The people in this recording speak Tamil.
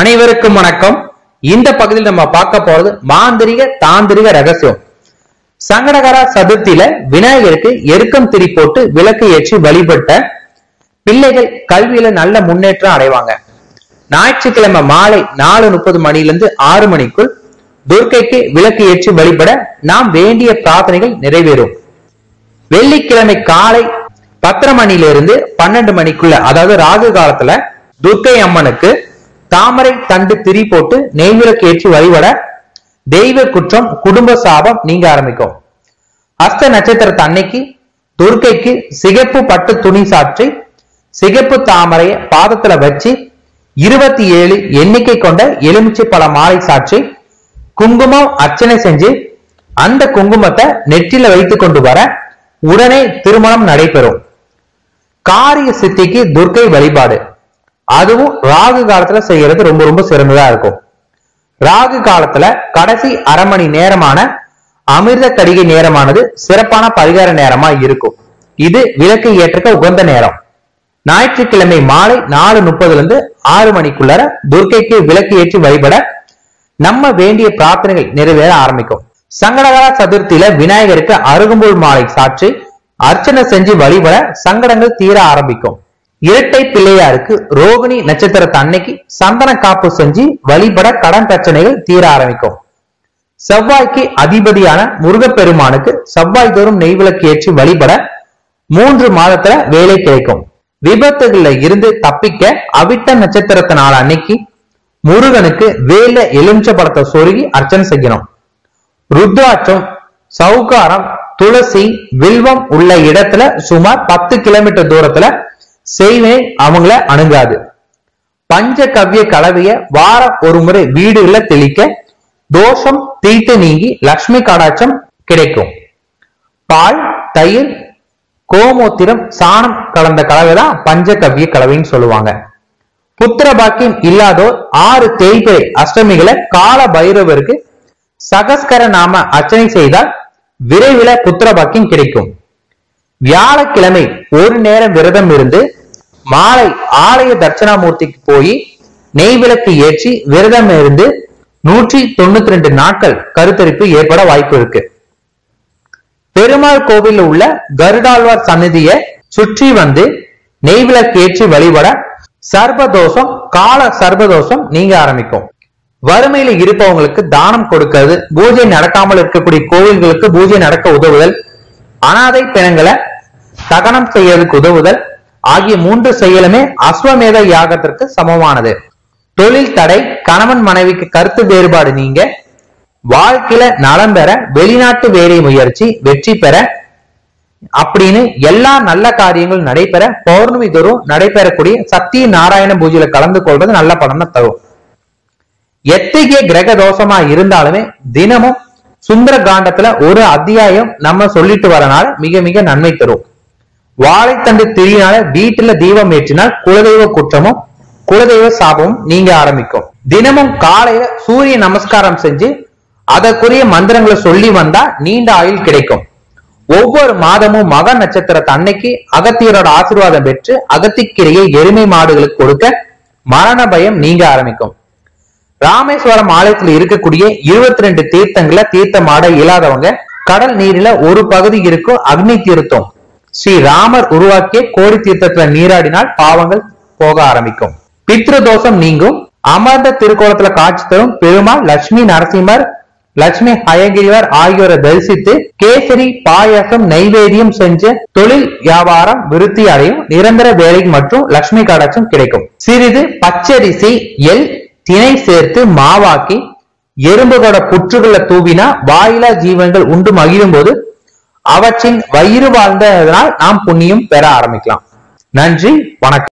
அனைவருக்கும் வணக்கம். இந்த பகுதியில் நம்ம பார்க்க போறது மாந்திரிக தாந்திரிக ரகசியம். சங்கடகர சதுர்த்தியில விநாயகருக்கு எருக்கம் திரி போட்டு விளக்கு ஏற்றி வழிபட்ட பிள்ளைகள் கல்வியில நல்ல முன்னேற்றம் அடைவாங்க. ஞாயிற்றுக்கிழமை மாலை நாலு முப்பது மணிலிருந்து ஆறு மணிக்குள் துர்க்கைக்கு விளக்கு ஏற்றி வழிபட நாம் வேண்டிய பிரார்த்தனைகள் நிறைவேறும். வெள்ளிக்கிழமை காலை பத்தரை மணிலிருந்து பன்னெண்டு மணிக்குள்ள அதாவது ராகு காலத்துல துர்க்கை அம்மனுக்கு தாமரை தண்டு திரி போட்டு நெய்விளக்கு ஏற்றி வழிபட தெய்வ குற்றம் குடும்ப சாபம் நீங்க ஆரம்பிக்கும். அஸ்த நட்சத்திரத்து அன்னைக்கு துர்க்கைக்கு சிகப்பு பட்டு துணி சாற்றி சிகப்பு தாமரையை பாதத்துல வச்சு இருபத்தி ஏழு எண்ணிக்கை கொண்ட எலுமிச்சை பழ மாலை சாற்றி குங்குமம் அர்ச்சனை செஞ்சு அந்த குங்குமத்தை நெற்றில வைத்து கொண்டு வர உடனே திருமணம் நடைபெறும். காரிய சித்திக்கு துர்க்கை வழிபாடு. அதுவும் ராகு காலத்துல செய்யறது ரொம்ப ரொம்ப சிறந்ததா இருக்கும். ராகு காலத்துல கடைசி அரை மணி நேரமான அமிர்த கடிகை நேரமானது சிறப்பான பரிகார நேரமா இருக்கும். இது விளக்கு ஏற்றுக்க உகந்த நேரம். ஞாயிற்றுக்கிழமை மாலை நாலு முப்பதுல இருந்து ஆறு மணிக்குள்ளார துர்க்கைக்கு விளக்கு ஏற்றி வழிபட நம்ம வேண்டிய பிரார்த்தனைகள் நிறைவேற ஆரம்பிக்கும். சங்கடகர சதுர்த்தியில விநாயகருக்கு அருகம்புல் மாலை சாற்றி அர்ச்சனை செஞ்சு வழிபட சங்கடங்கள் தீர ஆரம்பிக்கும். இரட்டை பிள்ளையாருக்கு ரோகிணி நட்சத்திரத்தை அன்னைக்கு சந்தன காப்பு செஞ்சு வழிபட கடன் பிரச்சனைகள் தீர ஆரம்பிக்கும். செவ்வாய்க்கு அதிபதியான முருகப்பெருமானுக்கு செவ்வாய் தோறும் நெய்விளக்கு ஏற்றி வழிபட மூன்று மாதத்துல வேலை கிடைக்கும். விபத்துகள்ல இருந்து தப்பிக்க அவிட்ட நட்சத்திரத்தை நாள் அன்னைக்கு முருகனுக்கு வேல எலுமிச்ச படத்தை சொருகி அர்ச்சனை செய்யணும். ருத்ராட்சம் சவுகாரம் துளசி வில்வம் உள்ள இடத்துல சுமார் பத்து கிலோமீட்டர் தூரத்துல செய்வே அவங்கள அணுகாது. பஞ்சகவ்ய கலவைய வாரம் ஒரு முறை வீடுல தெளிக்க தோஷம் தீட்டு நீங்கி லக்ஷ்மி கடாட்சம் கிடைக்கும். பால் தயிர் கோமூத்திரம் சாணம் கலந்த கலவை தான் பஞ்சகவ்ய கலவைன்னு சொல்லுவாங்க. புத்திர பாக்கியம் இல்லாதோர் ஆறு தேய்பிரை அஷ்டமிகளை கால பைரவருக்கு சகஸ்கர நாம அர்ச்சனை செய்தால் விரைவில் புத்திர பாக்கியம் கிடைக்கும். வியாழக்கிழமை ஒரு நேரம் விரதம் இருந்து மாலை ஆலய தட்சணாமூர்த்திக்கு போய் நெய்விளக்கு ஏற்றி விரதம் இருந்து நூற்றி தொண்ணூத்தி ரெண்டு நாட்கள் கருத்தரிப்பு ஏற்பட வாய்ப்பு இருக்கு. பெருமாள் கோவிலில் உள்ள கருடாழ்வார் சந்நிதியை சுற்றி வந்து நெய்விளக்கு ஏற்றி வழிபட சர்வதோஷம் கால சர்வதோஷம் நீங்க ஆரம்பிக்கும். வறுமையில இருப்பவங்களுக்கு தானம் கொடுக்கிறது பூஜை நடக்காமல் இருக்கக்கூடிய கோவில்களுக்கு பூஜை நடக்க உதவுதல் அனாதை பிணங்களை தகனம் செய்யறதுக்கு உதவுதல் ஆகிய மூன்று செயலுமே அஸ்வமேத யாகத்திற்கு சமமானது. தொழில் தடை கணவன் மனைவிக்கு கருத்து வேறுபாடு நீங்க வாழ்க்கையில நலம் பெற வெளிநாட்டு வேலை முயற்சி வெற்றி பெற அப்படின்னு எல்லா நல்ல காரியங்களும் நடைபெற பௌர்ணமி தோறும் நடைபெறக்கூடிய சத்திய நாராயண பூஜையில கலந்து கொள்வது நல்ல பலனை தரும். எத்தகைய கிரக தோஷமா இருந்தாலுமே தினமும் சுந்தர காண்டத்துல ஒரு அத்தியாயம் நம்ம சொல்லிட்டு வரனால மிக மிக நன்மை தரும். வாழைத்தண்டு திரியினால வீட்டுல தீபம் ஏற்றினால் குலதெய்வ குற்றமும் குலதெய்வ சாபமும் நீங்க ஆரம்பிக்கும். தினமும் காலையில சூரிய நமஸ்காரம் செஞ்சு அதற்குரிய மந்திரங்களை சொல்லி வந்தா நீண்ட ஆயுள் கிடைக்கும். ஒவ்வொரு மாதமும் மக நட்சத்திர அன்னைக்கு அகத்தியரோட ஆசீர்வாதம் பெற்று அகத்திக்கிரையை எருமை மாடுகளுக்கு கொடுக்க மரண பயம் நீங்க ஆரம்பிக்கும். ராமேஸ்வரம் ஆலயத்தில் இருக்கக்கூடிய இருபத்தி ரெண்டு தீர்த்தங்களை தீர்த்தமாட இயலாதவங்க கடல் நீரில ஒரு பகுதி இருக்கும் அக்னி தீர்த்தம். ஸ்ரீ ராமர் உருவாக்கிய கோடி தீர்த்தத்துல நீராடினால் பாவங்கள் போக ஆரம்பிக்கும். பித்ரு தோஷம் நீங்கும். அமர்ந்த திருக்கோலத்துல காட்சி தரும் பெருமாள் லட்சுமி நரசிம்மர் லட்சுமி ஹயகிரிவர் ஆகியோரை தரிசித்து கேசரி பாயசம் நைவேத்தியம் செஞ்ச தொழில் வியாபாரம் விருத்தி அடையும். நிரந்தர வேலை மற்றும் லட்சுமி கடாட்சம் கிடைக்கும். சிறிது பச்சரிசி எல் திணை சேர்த்து மாவாக்கி எறும்புகளோட புற்றுகளை தூவினா வாயிலா ஜீவன்கள் உண்டு மகிழும் போது அவற்றின் வயிறு வாழ்ந்ததனால் நாம் புண்ணியம் பெற ஆரம்பிக்கலாம். நன்றி வணக்கம்.